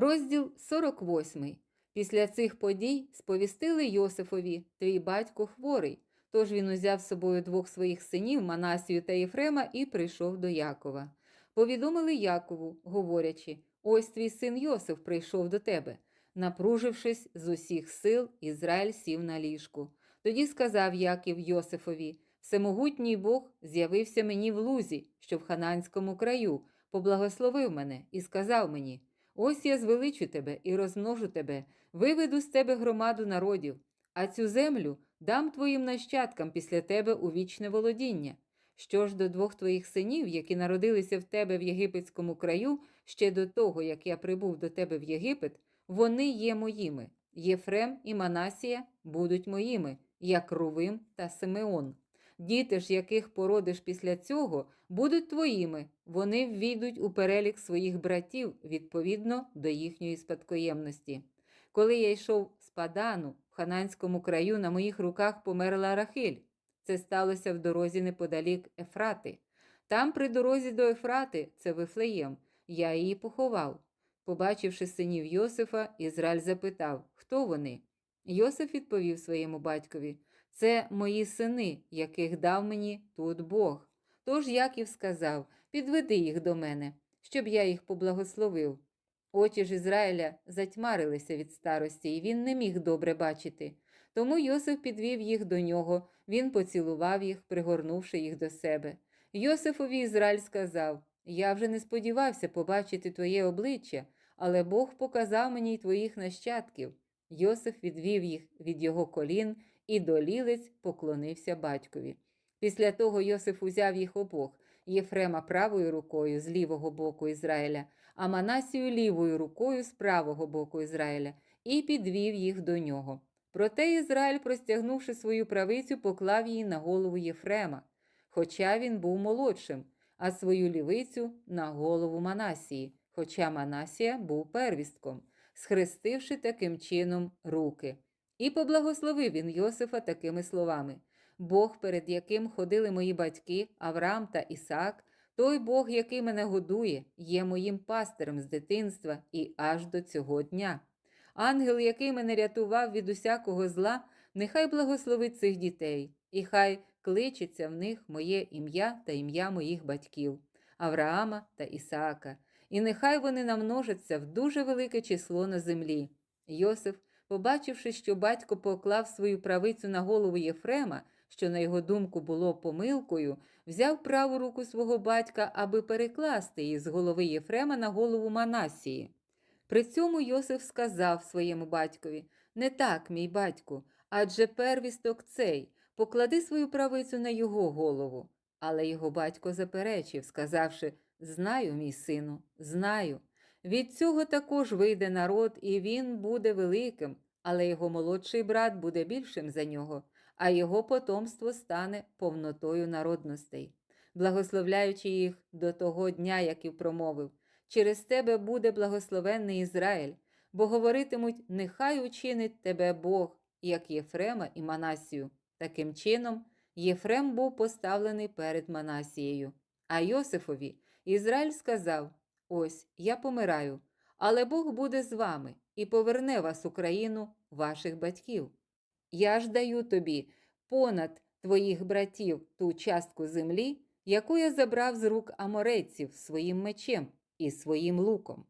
Розділ 48. Після цих подій сповістили Йосифові, твій батько хворий. Тож він узяв з собою двох своїх синів Манасію та Єфрема і прийшов до Якова. Повідомили Якову, говорячи: Ось твій син Йосиф прийшов до тебе. Напружившись з усіх сил, Ізраїль сів на ліжку. Тоді сказав Яків Йосифові: Всемогутній Бог з'явився мені в лузі, що в хананському краю, поблагословив мене і сказав мені: Ось я звеличу тебе і розмножу тебе, виведу з тебе громаду народів, а цю землю дам твоїм нащадкам після тебе у вічне володіння. Що ж до двох твоїх синів, які народилися в тебе в єгипетському краю, ще до того, як я прибув до тебе в Єгипет, вони є моїми. Єфрем і Манасія будуть моїми, як Рувим та Симеон. Діти ж, яких породиш після цього, будуть твоїми. Вони ввійдуть у перелік своїх братів відповідно до їхньої спадкоємності. Коли я йшов з Падану, в хананському краю на моїх руках померла Рахиль. Це сталося в дорозі неподалік Ефрати. Там, при дорозі до Ефрати, це Вифлеєм, я її поховав. Побачивши синів Йосифа, Ізраїль запитав, хто вони. Йосиф відповів своєму батькові: Це мої сини, яких дав мені тут Бог. Тож Яків сказав: Підведи їх до мене, щоб я їх поблагословив. Очі ж Ізраїля затьмарилися від старості, і він не міг добре бачити. Тому Йосиф підвів їх до нього, він поцілував їх, пригорнувши їх до себе. Йосифові Ізраїль сказав: Я вже не сподівався побачити твоє обличчя, але Бог показав мені й твоїх нащадків. Йосиф відвів їх від його колін, і долілець поклонився батькові. Після того Йосиф узяв їх обох Єфрема правою рукою з лівого боку Ізраїля, а Манасію лівою рукою з правого боку Ізраїля, і підвів їх до нього. Проте Ізраїль, простягнувши свою правицю, поклав її на голову Єфрема, хоча він був молодшим, а свою лівицю на голову Манасії, хоча Манасія був первістком, схрестивши таким чином руки. І поблагословив він Йосифа такими словами: Бог, перед яким ходили мої батьки Авраам та Ісаак, той Бог, який мене годує, є моїм пастирем з дитинства і аж до цього дня. Ангел, який мене рятував від усякого зла, нехай благословить цих дітей, і хай кличеться в них моє ім'я та ім'я моїх батьків, Авраама та Ісаака, і нехай вони намножаться в дуже велике число на землі. Йосиф, побачивши, що батько поклав свою правицю на голову Єфрема, що, на його думку, було помилкою, взяв праву руку свого батька, аби перекласти її з голови Єфрема на голову Манасії. При цьому Йосиф сказав своєму батькові Не так, мій батьку, адже первісток цей, поклади свою правицю на його голову. Але його батько заперечив, сказавши Знаю, мій сину, знаю. Від цього також вийде народ, і він буде великим, але його молодший брат буде більшим за нього, а його потомство стане повнотою народностей. Благословляючи їх до того дня, як і промовив, через тебе буде благословенний Ізраїль, бо говоритимуть, нехай учинить тебе Бог, як Єфрема і Манасію. Таким чином, Єфрем був поставлений перед Манасією. А Йосифові Ізраїль сказав: Ось я помираю, але Бог буде з вами і поверне вас у країну ваших батьків. Я ж даю тобі понад твоїх братів ту частку землі, яку я забрав з рук аморейців своїм мечем і своїм луком.